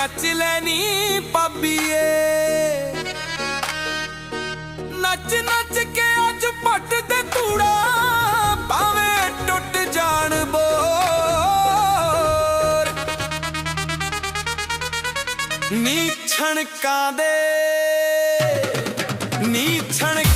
ਨੱਚ ਲੈਣੀ ਪਾਬੀਏ ਨੱਚ ਨੱਚ ਕੇ ਅੱਜ ਪੱਟ ਤੇ ਧੂੜਾ ਭਾਵੇਂ ਟੁੱਟ ਜਾਣ ਬੋਰ। ਨੀ ਛਣਕਾਂ ਦੇ, ਨੀ ਛਣਕਾਂ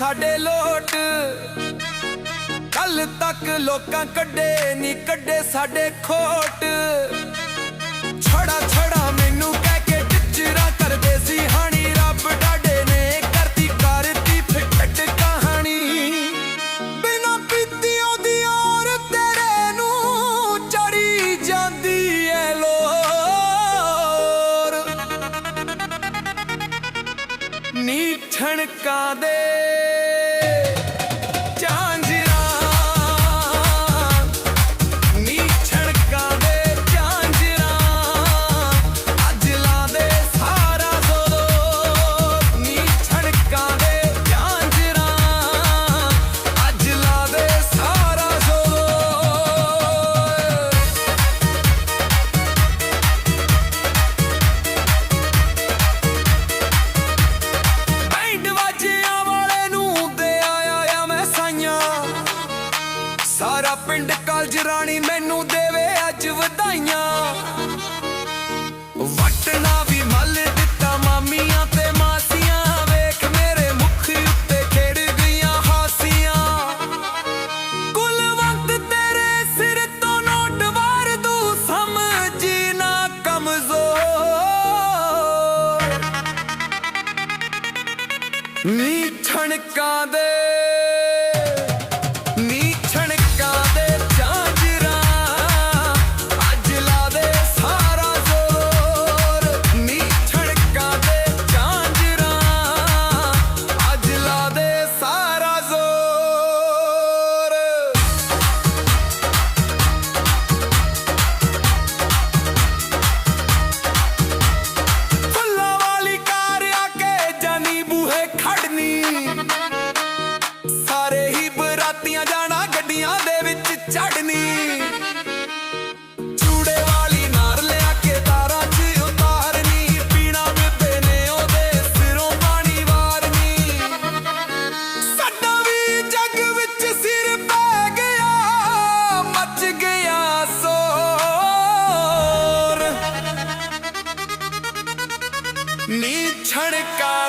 ਸਾਡੇ ਲੋਟ। ਕੱਲ ਤੱਕ ਲੋਕਾਂ ਕੱਢੇ ਨਹੀਂ ਕੱਢੇ ਸਾਡੇ ਖੋਟ। ਛੜਾ ਛੜਾ ਮੈਨੂੰ ਕਹਿ ਕੇ ਟਿਚਰਾ ਕਰਦੇ ਸੀ, ਹਾਣੀ ਰੱਬ ਡਾਡੇ ਨੇ ਕਰਤੀ ਕਰਤੀ ਫਿੱਟ ਕਹਾਣੀ। ਬਿਨਾ ਪੀਤੀ ਉਹਦੀ ਔਰ ਤੇਰੇ ਨੂੰ ਚੜੀ ਜਾਂਦੀ ਐ ਲੋਰ। ਨੀ ਠਣਕਾਂ ਦੇ ਸਾਰਾ ਪਿੰਡ ਕਾਲਜ ਰਾਣੀ ਮੈਨੂੰ ਦੇਵੇ ਅੱਜ ਵਧਾਈਆਂ। ਵਟਣਾ ਵੀ ਮੱਲ ਦਿੱਤਾ ਮਾਮੀਆਂ ਤੇ ਮਾਸੀਆਂ। ਵੇਖ ਮੇਰੇ ਮੁਖ ਉੱਤੇ ਖੇੜ ਗਈਆਂ ਹਾਸੀਆਂ। ਕੁਲਵੰਤ ਤੇਰੇ ਸਿਰ ਤੋਂ ਨੋਟ ਵਾਰ ਦੂ, ਸਮਝੀ ਨਾ ਕਮਜ਼ੋਰ। ਨੀ ਛਣਕਾਂ ਦੇ ਨੀ ਛੜਕਾ